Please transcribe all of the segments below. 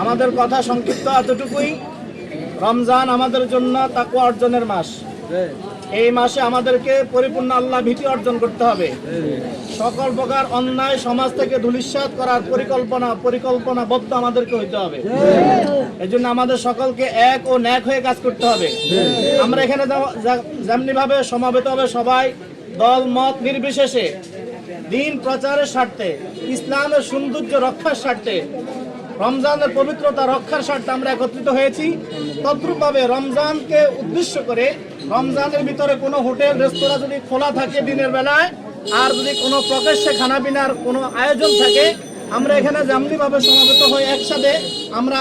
আমাদের কথা সংক্ষিপ্ত এতটুকুই। রমজান আমাদের জন্য তাকুয়া অর্জনের মাস। এই মাসে আমাদেরকে পরিপূর্ণ আল্লাহ ভীতি অর্জন করতে হবে। সকল প্রকার অন্যায় সমাজ থেকে ধূলিসাৎ করার পরিকল্পনা, পরিকল্পনাবদ্ধ আমাদেরকে হইতে হবে। এই জন্য আমাদের সকলকে এক ও ন্যাক হয়ে কাজ করতে হবে। আমরা এখানে যেমনি ভাবে সমাবেত হবে সবাই, দল, মত নির্বিশেষে। দিন প্রচারের স্বার্থে, ইসলামের সৌন্দর্য রক্ষার স্বার্থে। রমজানের পবিত্রতা রক্ষার স্বার্থে আমরা একত্রিত হয়েছি। তদ্রূপভাবে রমজানকে উদ্দেশ্য করে রমজানের ভিতরে কোনো হোটেল, রেস্তোরাঁ যদি খোলা থাকে দিনের বেলায়, আর যদি কোনো প্রকাশ্যে খানা পিনার কোনো আয়োজন থাকে, আমরা এখানে যেমনিভাবে সমাবেত হয়ে একসাথে আমরা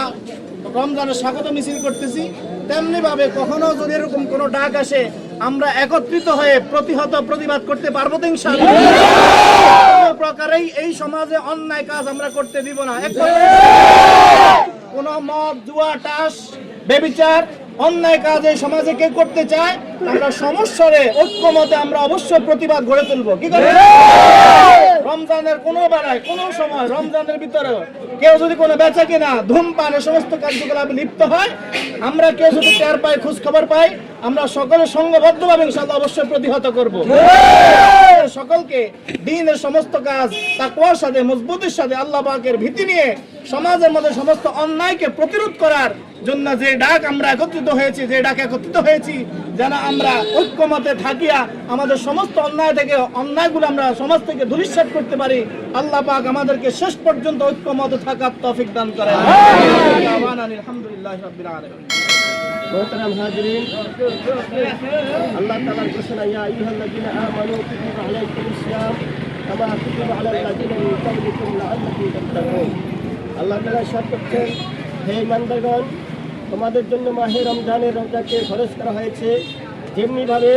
রমজানের স্বাগত মিছিল করতেছি তেমনি ভাবে কখনো যদি এরকম কোনো ডাক আসে আমরা একত্রিত হয়ে প্রতিহত প্রতিবাদ করতে পারব প্রকারেই এই সমাজে অন্যায় কাজ আমরা করতে দিব না। কোন মদ, জুয়া, টাস, বেবিচার, অন্যায় কাজ এই সমাজে কে করতে চায়, আমরা সমস্যারে ঐক্যমতে আমরা অবশ্যই প্রতিবাদ গড়ে তুলবো। কি করে? রমজানের কোনো বেলায়, কোনো সময় রমজানের ভিতরে কেউ যদি কোনো বেচা কিনা, ধূমপান সমস্ত কার্যকলাপে লিপ্ত হয়, আমরা কেউ যদি টের পাই, খোঁজ খবর পাই, আমরা সকলে সংঘবদ্ধভাবে ইনশাল্লাহ অবশ্যই প্রতিহত করব। সকলকে দিনের সমস্ত কাজ তাকওয়ার সাথে মজবুতের সাথে আল্লাহ পাকের ভীতি নিয়ে সমাজের মধ্যে সমস্ত অন্যায়কে প্রতিরোধ করার জন্য যে ডাক আমরা একত্রিত হয়েছি যে ডাক একত্রিত হয়েছি যেন আমরা ঐক্যমতে থাকিয়া আমাদের সমস্ত অন্যায় থেকে অন্যায়গুলো আমরা সমাজ থেকে ধূলিসাৎ করতে পারি। আল্লাহ পাক আমাদেরকে শেষ পর্যন্ত ঐক্যমতে থাকার তফিক দান করেন। আলহামদুলিল্লাহ মোহতারাম হাজরিন, আল্লাহ তাআলার ঘোষণা ইয়া আইয়ুহাল্লাযীনা আমানু কুতিবা আলাইকুমুস সিয়াম কামা কুতিবা আলাল লাযীনা ক্বাবলিকুম লাআল্লাকুম তাত্তাকুন। আল্লাহ তাআলা সাথ করছেন, হে ইমানদারগণ, তোমাদের জন্য মাহে রমজানের রোজাকে খরচ করা হয়েছে। যেমনিভাবে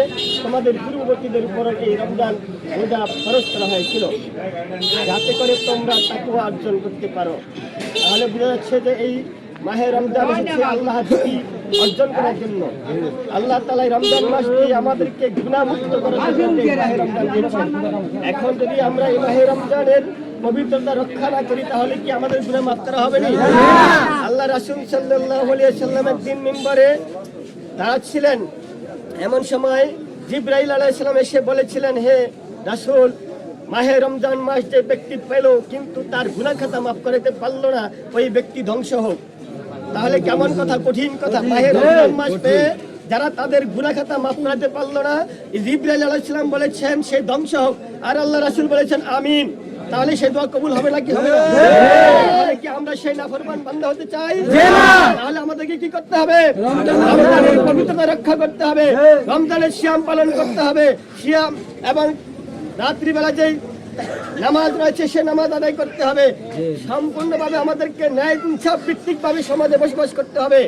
তোমাদের পূর্ববর্তীদের উপর এই রমজান রোজা খরচ করা হয়েছিল, যাতে করে তোমরা তাকুয়া অর্জন করতে পারো। তাহলে বোঝা যাচ্ছে যে এই মাহে রমজান হচ্ছে আল্লাহ অর্জন করার জন্য। আল্লাহ তালা এই রমজান মাসটি আমাদেরকে গুণামুক্ত করার জন্য মাহে রমজান দিয়েছেন এখন যদি আমরা এই মাহে রমজানের পবিত্রতা রক্ষা না করি তাহলে কি আমাদের গুণা মাফ করা হবে না? আল্লাহ রাসুল সাল্লাহ সাল্লামের তিন মেম্বারে দাঁড়াচ্ছিলেন এমন সময় জিব্রাইল আলাইসালাম এসে বলেছিলেন হে রাসুল মাহে রমজান মাস যে ব্যক্তি পেল কিন্তু তার গুনাহ খাতা মাফ করাতে পারল না। ওই ব্যক্তি ধ্বংস হোক। তাহলে কেমন কথা? কঠিন কথা। মাহের রমজান মাস পেয়ে যারা তাদের গুনাহ খাতা মাফ করাতে পারল না জিব্রাইল আলাইসালাম বলেছেন সে ধ্বংস হোক। আর আল্লাহ রাসুল বলেছেন আমিন। তাহলে সেই দোয়া কবুল হবে নাকি হবে না? কি আমরা সেই নাফরমান বান্দা হতে চাই? তাহলে আমাদেরকে কি করতে হবে? রমজানের পবিত্রতা রক্ষা করতে হবে। রমজানের শ্যাম পালন করতে হবে। শ্যাম এবং রাত্রিবেলা যেই নামাজ রয়েছে সে নামাজ আদায় করতে হবে। সম্পূর্ণভাবে আমাদেরকে ন্যায় ইনসাফ ভিত্তিক ভাবে সমাজে বসবাস করতে হবে।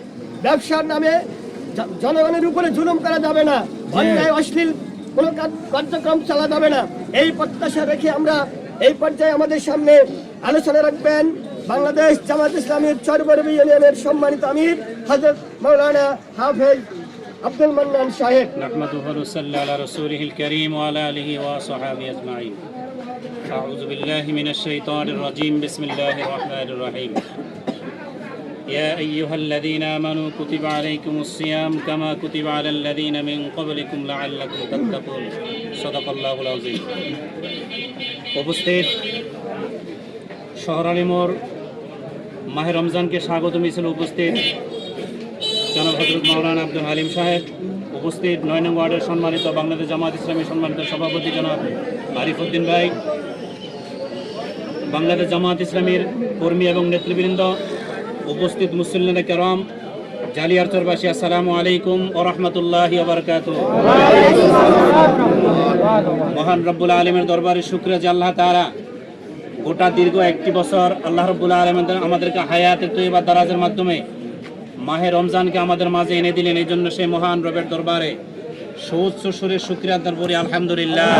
ব্যবসার নামে জনগণের উপরে জুলুম করা যাবে না। অন্যায় অশ্লীল কোনো কার্যক্রম চালা যাবে না। এই প্রত্যাশা রেখে আমরা এই পর্যায়ে আমাদের সামনে আলোচনা রাখবেন বাংলাদেশ জামাত ইসলামের চরবরবি ইউনিয়নের সম্মানিত আমির হজরত মৌলানা হাফেজ আব্দুল মান্নান সাহেব نحمده ونصلي على رسوله الكريم وعلى آله وصحبه أجمعين أعوذ بالله من الشيطان الرجيم بسم الله الرحمن الرحيم يا أيها الذين آمنوا كتب عليكم الصيام كما كتب على الذين من قبلكم لعلكم تتقون صدق الله العظيم উপস্থিত শহরালী মোড় মাহে রমজানকে স্বাগত মিছিল উপস্থিত জনাব হজরত মাওলানা আব্দুল হালিম সাহেব, উপস্থিত নয় নং ওয়ার্ডের সম্মানিত বাংলাদেশ জামাত ইসলামী সম্মানিত সভাপতি জনাব আরিফুদ্দিন ভাই, বাংলাদেশ জামাত ইসলামীর কর্মী এবং নেতৃবৃন্দ, উপস্থিত মুসল্লিনা কেরম জালিয়ারচরবাসী আসসালামু আলাইকুম ও রহমতুল্লাহ বারকাত। মহান রব্বুল আলমের দরবারে শুক্রিয়া যে আল্লাহ তারা গোটা দীর্ঘ একটি বছর আল্লাহ রব্বুল আলম আমাদেরকে হায়াতের তৈবা দারাজের মাধ্যমে মাহে রমজানকে আমাদের মাঝে এনে দিলেন, এই জন্য সেই মহান রবের দরবারে সহজ সুরে শুক্রিয়া দরবারে আলহামদুলিল্লাহ।